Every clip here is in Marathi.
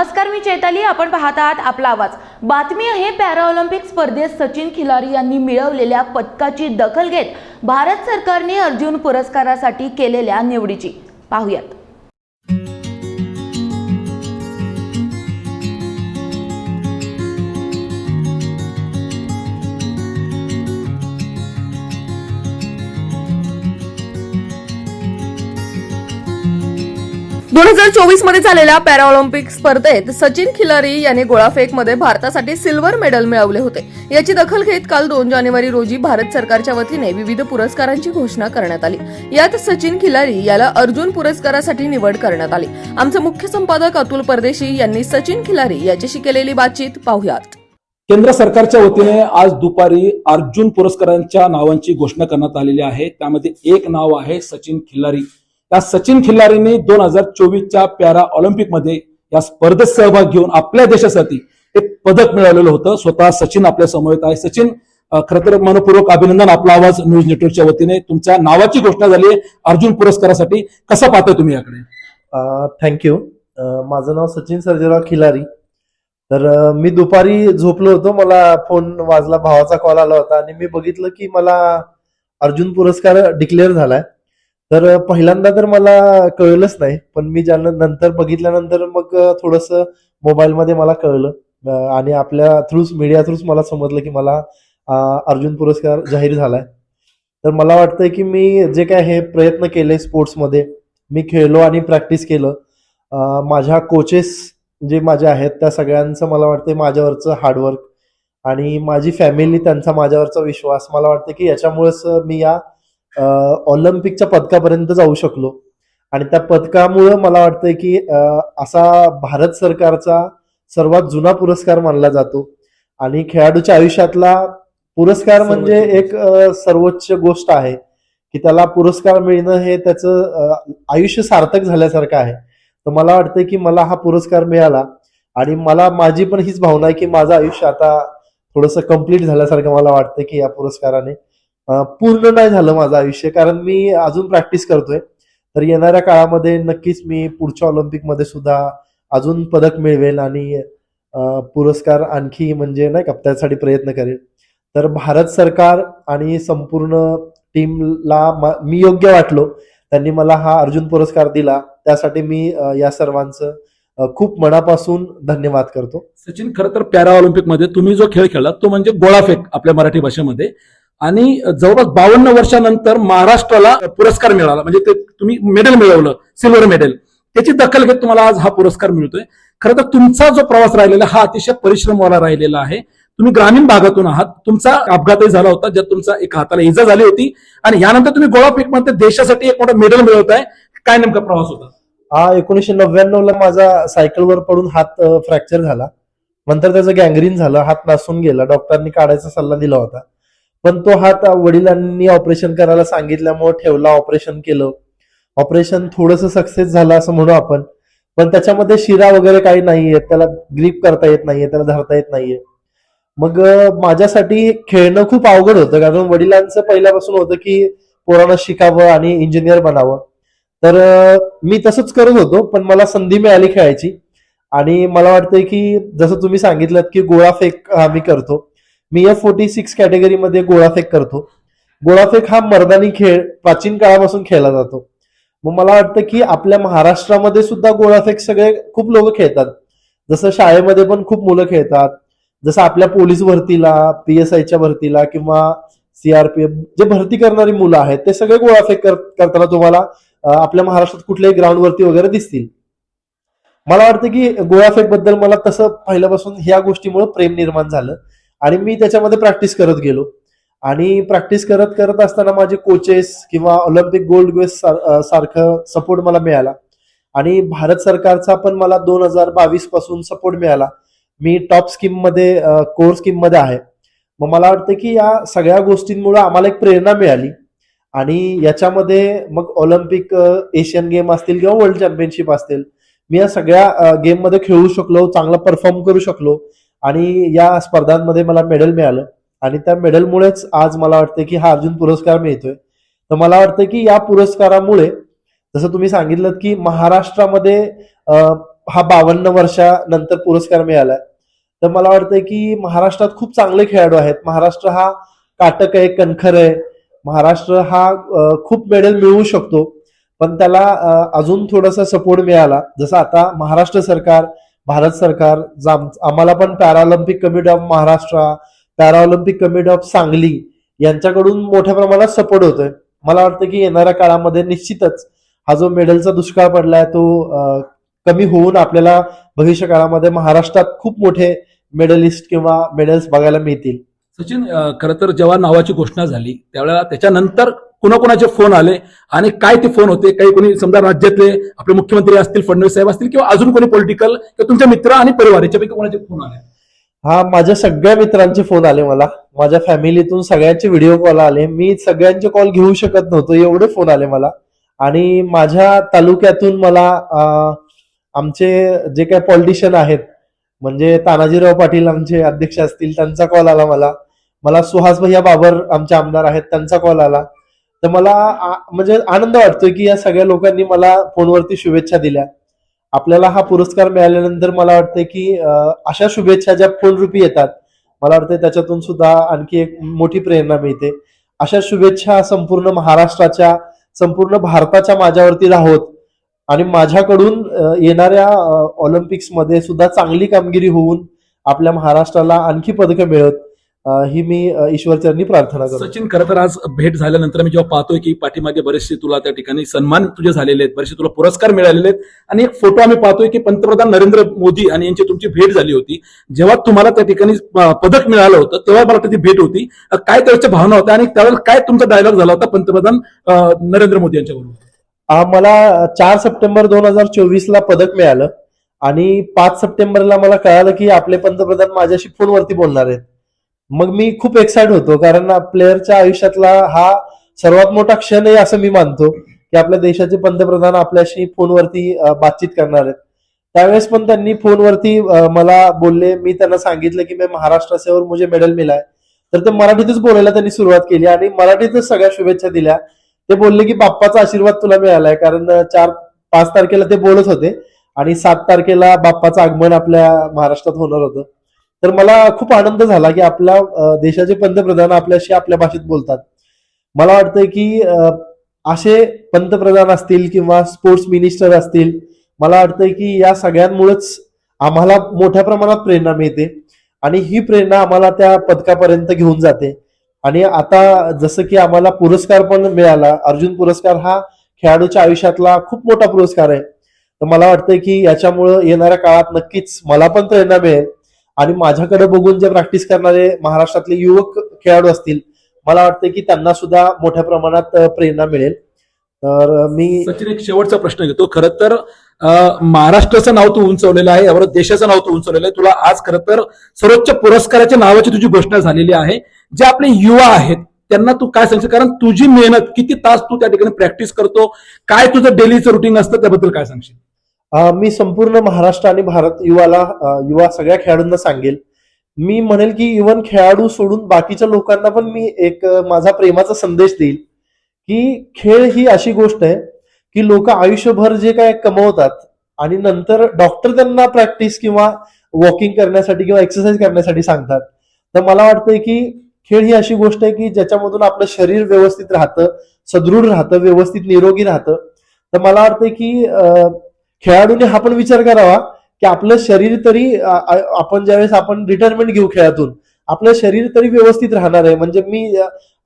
नमस्कार मी चैताली. आपण पाहत आहात आपला आवाज. बातमी आहे पॅराऑलिम्पिक स्पर्धेत सचिन खिलारी यांनी मिळवलेल्या पदकाची दखल घेत भारत सरकारने अर्जुन पुरस्कारासाठी केलेल्या निवडीची. पाहूयात. दोन हजार चोवीसमध्ये झालेल्या पॅराऑलिम्पिक स्पर्धेत सचिन खिलारी यांनी गोळाफेकमध्ये भारतासाठी सिल्वर मेडल मिळवले होते. याची दखल घेत काल दोन जानेवारी रोजी भारत सरकारच्या वतीने विविध पुरस्कारांची घोषणा करण्यात आली. यात सचिन खिलारी याला अर्जुन पुरस्कारासाठी निवड करण्यात आली. आमचे मुख्य संपादक अतुल परदेशी यांनी सचिन खिलारी याच्याशी केलेली बातचीत पाहुयात. केंद्र सरकारच्या वतीने आज दुपारी अर्जुन पुरस्कारांच्या नावांची घोषणा करण्यात आलेली आहे. त्यामध्ये एक नाव आहे सचिन खिलारी या सचिन खिल्लारींनी दोन हजार चोवीसच्या पॅरा ऑलिम्पिकमध्ये या स्पर्धेत सहभाग घेऊन आपल्या देशासाठी एक पदक मिळवलेलं होतं. स्वतः सचिन आपल्यासमोर आहे. सचिन खरंतर तर मनपूर्वक अभिनंदन. आपला आवाज न्यूज नेटवर्कच्या वतीने. तुमच्या नावाची घोषणा झाली आहे. अर्जुन पुरस्कारासाठी कसं पाहता तुम्ही याकडे? थँक्यू माझं नाव सचिन सर्जेराव खिलारी. तर मी दुपारी झोपलो होतो. मला फोन वाजला भावाचा कॉल आला होता आणि मी बघितलं की मला अर्जुन पुरस्कार डिक्लेअर झालाय. तर पहिल्यांदा तर मला कळलंच नाही पण मी ज्यांना नंतर बघितल्यानंतर मग थोडस मोबाईलमध्ये मला कळलं आणि आपल्या थ्रूच मीडिया थ्रूच मला समजलं की मला अर्जुन पुरस्कार जाहीर झालाय. तर मला वाटतंय की मी जे काय हे प्रयत्न केले स्पोर्ट्समध्ये मी खेळलो आणि प्रॅक्टिस केलं माझ्या कोचेस जे माझे आहेत त्या सगळ्यांचं मला वाटतं माझ्यावरचं हार्डवर्क आणि माझी फॅमिली त्यांचा माझ्यावरचा विश्वास मला वाटतं की याच्यामुळेच मी या ऑलिम्पिकच्या पदकापर्यंत जाऊ शकलो. आणि त्या पदकामुळं मला वाटतंय की असा भारत सरकारचा सर्वात जुना पुरस्कार मानला जातो. आणि खेळाडूच्या आयुष्यातला पुरस्कार म्हणजे एक सर्वोच्च गोष्ट आहे की त्याला पुरस्कार मिळणं हे त्याचं आयुष्य सार्थक झाल्यासारखं आहे. तर मला वाटतं की मला हा पुरस्कार मिळाला. आणि मला माझी पण हीच भावना आहे की माझं आयुष्य आता थोडंसं कंप्लीट झाल्यासारखं मला वाटतं की या पुरस्काराने पूर्ण नाही झालं माझं आयुष्य कारण मी अजून प्रॅक्टिस करतोय. तर येणाऱ्या काळामध्ये नक्कीच मी पुढच्या ऑलिम्पिकमध्ये सुद्धा अजून पदक मिळवेल आणि पुरस्कार आणखी म्हणजे नाही का त्यासाठी प्रयत्न करेल. तर भारत सरकार आणि संपूर्ण टीमला मी योग्य वाटलो. त्यांनी मला हा अर्जुन पुरस्कार दिला. त्यासाठी मी या सर्वांचं खूप मनापासून धन्यवाद करतो. सचिन खरं तर पॅरा ऑलिम्पिकमध्ये तुम्ही जो खेळ खेळला तो म्हणजे गोळाफेक आपल्या मराठी भाषेमध्ये. आणि जवळपास बावन्न वर्षानंतर महाराष्ट्राला पुरस्कार मिळाला. म्हणजे ते तुम्ही मेडल मिळवलं सिल्वर मेडल त्याची दखल घेत तुम्हाला आज हा पुरस्कार मिळतोय. खरं तर तुमचा जो प्रवास राहिलेला हा अतिशय परिश्रमवाला राहिलेला आहे. तुम्ही ग्रामीण भागातून आहात. तुमचा अपघातही झाला होता ज्यात तुमचा एक हाताला इजा झाली होती. आणि यानंतर तुम्ही गोळा फेकमध्ये देशासाठी एक मोठा मेडल मिळवताय. काय नेमका प्रवास होता? हा एकोणीशे नव्याण्णव ला माझा सायकलवर पडून हात फ्रॅक्चर झाला. नंतर त्याचं गँग्रीन झालं हात नासून गेला. डॉक्टरांनी काढायचा सल्ला दिला होता. पण तो हात वडिलांनी ऑपरेशन करायला सांगितल्यामुळे ठेवला ऑपरेशन केलं. ऑपरेशन थोडस सक्सेस झालं असं म्हणू आपण. पण त्याच्यामध्ये शिरा वगैरे काही नाहीये. त्याला ग्रीप करता येत नाहीये त्याला धरता येत नाहीये. मग माझ्यासाठी खेळणं खूप अवघड होतं. कारण वडिलांचं पहिल्यापासून होतं की पोरांना शिकावं आणि इंजिनियर बनावं. तर मी तसंच करत होतो पण मला संधी मिळाली खेळायची. आणि मला वाटतंय की जसं तुम्ही सांगितलं की गोळा फेक मी करतो. मी एफ फोर्टी सिक्स कॅटेगरीमध्ये गोळाफेक करतो. गोळाफेक हा मर्दानी खेळ प्राचीन काळापासून खेळला जातो. मग मला वाटतं की आपल्या महाराष्ट्रामध्ये सुद्धा गोळाफेक सगळे खूप लोक खेळतात. जसं शाळेमध्ये पण खूप मुलं खेळतात. जसं आपल्या पोलीस भरतीला पी एस आयच्या भरतीला किंवा सीआरपीएफ जे भरती करणारी मुलं आहेत ते सगळे गोळाफेक कर- करताना तुम्हाला आपल्या महाराष्ट्रात कुठल्याही ग्राउंडवरती वगैरे दिसतील. मला वाटतं की गोळाफेकबद्दल मला तसं पहिल्यापासून ह्या गोष्टीमुळे प्रेम निर्माण झालं. आणि मी त्याच्यामध्ये प्रॅक्टिस करत गेलो. आणि प्रॅक्टिस करत करत असताना माझे कोचेस किंवा ऑलिम्पिक गोल्ड क्वेस्ट सारखं सपोर्ट मला मिळाला. आणि भारत सरकारचा पण मला दोन हजार बावीसपासून सपोर्ट मिळाला. मी टॉप स्कीममध्ये कोर स्कीममध्ये आहे. मग मला वाटतं की या सगळ्या गोष्टींमुळे आम्हाला एक प्रेरणा मिळाली. आणि याच्यामध्ये मग ऑलिम्पिक एशियन गेम असतील किंवा वर्ल्ड चॅम्पियनशिप असतील मी या सगळ्या गेममध्ये खेळू शकलो चांगला परफॉर्म करू शकलो. आणि या स्पर्धांमध्ये मला मेडल मिळालं. आणि त्या मेडलमुळेच आज मला वाटतं की हा अर्जुन पुरस्कार मिळतोय. तर मला वाटतं की या पुरस्कारामुळे जसं तुम्ही सांगितलं की महाराष्ट्रामध्ये हा बावन्न वर्षानंतर पुरस्कार मिळालाय तर मला वाटतंय की महाराष्ट्रात खूप चांगले खेळाडू आहेत. महाराष्ट्र हा काटक आहे कणखर आहे. महाराष्ट्र हा खूप मेडल मिळवू शकतो. पण त्याला अजून थोडासा सपोर्ट मिळाला. जसं आता महाराष्ट्र सरकार भारत सरकार आम्हाला पण Paralympic committee of Maharashtra Paralympic committee of Sangli यांच्याकडून मोठ्या प्रमाणात सपोर्ट होतोय. मला वाटतं की येणाऱ्या काळामध्ये निश्चितच हा जो मेडलचा दुष्काळ पडलाय तो कमी होऊन आपल्याला भविष्य काळामध्ये महाराष्ट्रात खूप मोठे मेडलिस्ट किंवा मेडल्स बघायला मिळतील. सचिन खर तर जेव्हा नावाची घोषणा झाली त्यावेळेला त्याच्यानंतर कुणाकुणाचे फोन आले आणि काय ते फोन होते काही कोणी समजा राज्यातले आपले मुख्यमंत्री असतील फडणवीस साहेब असतील किंवा अजून कोणी पॉलिटिकल किंवा तुमच्या मित्र आणि परिवार याच्यापैकी कोणाचे फोन आले? हा माझ्या सगळ्या मित्रांचे फोन आले मला. माझ्या फॅमिलीतून सगळ्यांचे व्हिडिओ कॉल आले. मी सगळ्यांचे कॉल घेऊ शकत नव्हतो एवढे फोन आले मला. आणि माझ्या तालुक्यातून मला आमचे जे काही पॉलिटिशियन आहेत म्हणजे तानाजीराव पाटील आमचे अध्यक्ष असतील त्यांचा कॉल आला मला. मला सुहास भैया बाबर आमचे आमदार आहेत त्यांचा कॉल आला. तर मला म्हणजे आनंद वाटतोय की या सगळ्या लोकांनी मला फोनवरती शुभेच्छा दिल्या. आपल्याला हा पुरस्कार मिळाल्यानंतर मला वाटतंय की अशा शुभेच्छा ज्या फोन रुपी येतात मला वाटतं त्याच्यातून सुद्धा आणखी एक मोठी प्रेरणा मिळते. अशा शुभेच्छा संपूर्ण महाराष्ट्राच्या संपूर्ण भारताच्या माझ्यावरती राहोत आणि माझ्याकडून येणाऱ्या ऑलिम्पिक्समध्ये सुद्धा चांगली कामगिरी होऊन आपल्या महाराष्ट्राला आणखी पदकं मिळत. ही मी ईश्वरचरणी प्रार्थना करतो. सचिन खरं तर आज भेट झाल्यानंतर मी जेव्हा पाहतोय की पाठीमागे बरेचसे तुला त्या ठिकाणी सन्मान तुझे झालेले आहेत बरेचसे तुला पुरस्कार मिळालेले आहेत. आणि एक फोटो आम्ही पाहतोय की पंतप्रधान नरेंद्र मोदी आणि यांची तुमची भेट झाली होती. जेव्हा तुम्हाला त्या ठिकाणी पदक मिळालं होतं तेव्हा मला ती भेट होती. काय त्याच्या भावना होत्या आणि त्यावेळेला काय तुमचा डायलॉग झाला होता पंतप्रधान नरेंद्र मोदी यांच्याबरोबर? मला चार सप्टेंबर दोन हजार चोवीस ला पदक मिळालं. आणि पाच सप्टेंबरला मला कळालं की आपले पंतप्रधान माझ्याशी फोनवरती बोलणार आहेत. मग मी खूप एक्साइट होतो कारण प्लेअरच्या आयुष्यातला हा सर्वात मोठा क्षण आहे असं मी मानतो की आपल्या देशाचे पंतप्रधान आपल्याशी फोनवरती बातचीत करणार आहेत. त्यावेळेस पण त्यांनी फोनवरती मला बोलले मी त्यांना सांगितलं की मी महाराष्ट्र से मुझे मेडल मिलाय. तर ते मराठीतच बोलायला त्यांनी सुरुवात केली आणि मराठीतच सगळ्या शुभेच्छा दिल्या. ते बोलले की बाप्पाचा आशीर्वाद तुला मिळालाय. कारण चार पाच तारखेला ते बोलत होते आणि सात तारखेला बाप्पाचं आगमन आपल्या महाराष्ट्रात होणार होतं. तर मला खूप आनंद झाला की आपला देशाचे पंतप्रधान आपल्याशी आपल्या भाषेत बोलतात. मला वाटतंय की असे पंतप्रधान असतील किंवा स्पोर्ट्स मिनिस्टर असतील मला वाटतंय की या सगळ्यांमुळेच आम्हाला मोठ्या प्रमाणात प्रेरणा मिळते आणि ही प्रेरणा आम्हाला त्या पदकापर्यंत घेऊन जाते. आणि आता जसं की आम्हाला पुरस्कार पण मिळाला अर्जुन पुरस्कार हा खेळाडूच्या आयुष्यातला खूप मोठा पुरस्कार आहे. तर मला वाटतंय की याच्यामुळं येणाऱ्या काळात नक्कीच मला पण प्रेरणा मिळेल. आणि माझ्याकडे बघून जे प्रॅक्टिस करणारे महाराष्ट्रातले युवक खेळाडू असतील मला वाटतं की त्यांना सुद्धा मोठ्या प्रमाणात प्रेरणा मिळेल. तर मी सचिन एक शेवटचा प्रश्न घेतो. खरं तर महाराष्ट्राचं नाव तू उंचवलेलं आहे यावर देशाचं नाव तू उंचवलेलं आहे. तुला आज खरं तर सर्वोच्च पुरस्काराच्या नावाची तुझी घोषणा झालेली आहे. जे आपले युवा आहेत त्यांना तू काय सांगशील? कारण तुझी मेहनत किती तास तू त्या ठिकाणी प्रॅक्टिस करतो? काय तुझं डेलीचं रुटीन असतं? त्याबद्दल काय सांगशील? मी संपूर्ण महाराष्ट्र आणि भारत युवाला युवा सगळ्या खेळाडूंना सांगेल. मी म्हणेल की इवन खेळाडू सोडून बाकीच्या लोकांना पण मी एक माझा प्रेमाचा संदेश देईल की खेळ ही अशी गोष्ट आहे की लोक आयुष्यभर जे काय कमवतात आणि नंतर डॉक्टर त्यांना प्रॅक्टिस किंवा वॉकिंग करण्यासाठी किंवा एक्सरसाइज करण्यासाठी सांगतात. तर मला वाटतंय की खेळ ही अशी गोष्ट आहे की ज्याच्यामधून आपलं शरीर व्यवस्थित राहतं सदृढ राहतं व्यवस्थित निरोगी राहतं. तर मला वाटतंय की खेळाडूने हा पण विचार करावा की आपलं शरीर तरी आपण ज्यावेळेस आपण रिटायरमेंट घेऊ खेळातून आपलं शरीर तरी व्यवस्थित राहणार आहे. म्हणजे मी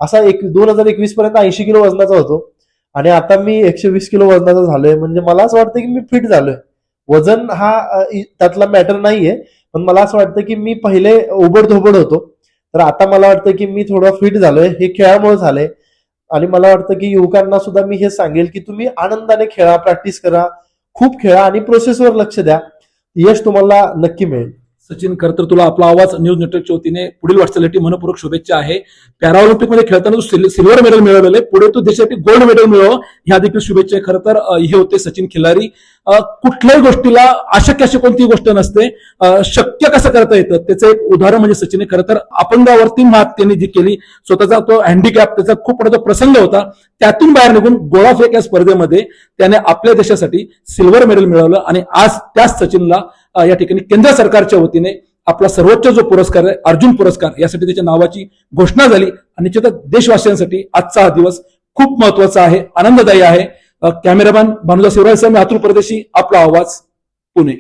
असा एक दोन हजार एकवीस पर्यंत ऐंशी किलो वजनाचा होतो. आणि आता मी एकशे वीस किलो वजनाचा झालोय. म्हणजे मला असं वाटतं की मी फिट झालोय. वजन हा त्यातला मॅटर नाहीये. पण मला असं वाटतं की मी पहिले ओबड धोबड होतो. तर आता मला वाटतं की मी थोडं फिट झालोय. हे खेळामुळे झालंय. आणि मला वाटतं की युवकांना सुद्धा मी हे सांगेल की तुम्ही आनंदाने खेळा प्रॅक्टिस करा. खूप खेळा आणि प्रोसेसवर लक्ष द्या. यश तुम्हाला नक्की मिळेल. सचिन खरं तर तुला आपला आवाज न्यूज नेटवर्कच्या वतीने पुढील वाटचालीसाठी मनपूर्वक शुभेच्छा आहे. पॅराऑलिम्पिकमध्ये खेळताना तू सिल्वर मेडल मिळवलेलं आहे. पुढे तू देशासाठी गोल्ड मेडल मिळव. ह्या देखील शुभेच्छा खरं तर हे होते सचिन खिलारी. कुठल्याही गोष्टीला अशक्य अशी कोणतीही गोष्ट नसते. शक्य कसं करता येतं? त्याचं एक उदाहरण म्हणजे सचिन खरं तर अपंगावरती मात त्यांनी जी केली स्वतःचा तो हँडिकॅप त्याचा खूप मोठा प्रसंग होता त्यातून बाहेर निघून गोळाफेक या स्पर्धेमध्ये त्याने आपल्या देशासाठी सिल्वर मेडल मिळवलं आणि आज त्याच सचिनला या ठिकाणी केंद्र सरकारच्या वतीने आपला सर्वोच्च जो पुरस्कार आहे अर्जुन पुरस्कार यासाठी त्याच्या नावाची घोषणा झाली. आणि निश्चितच देशवासियांसाठी आजचा हा दिवस खूप महत्त्वाचा आहे आनंददायी आहे. कॅमेरामॅन भानुदा शिवराय सर मी अतुल परदेशी आपला आवाज पुणे.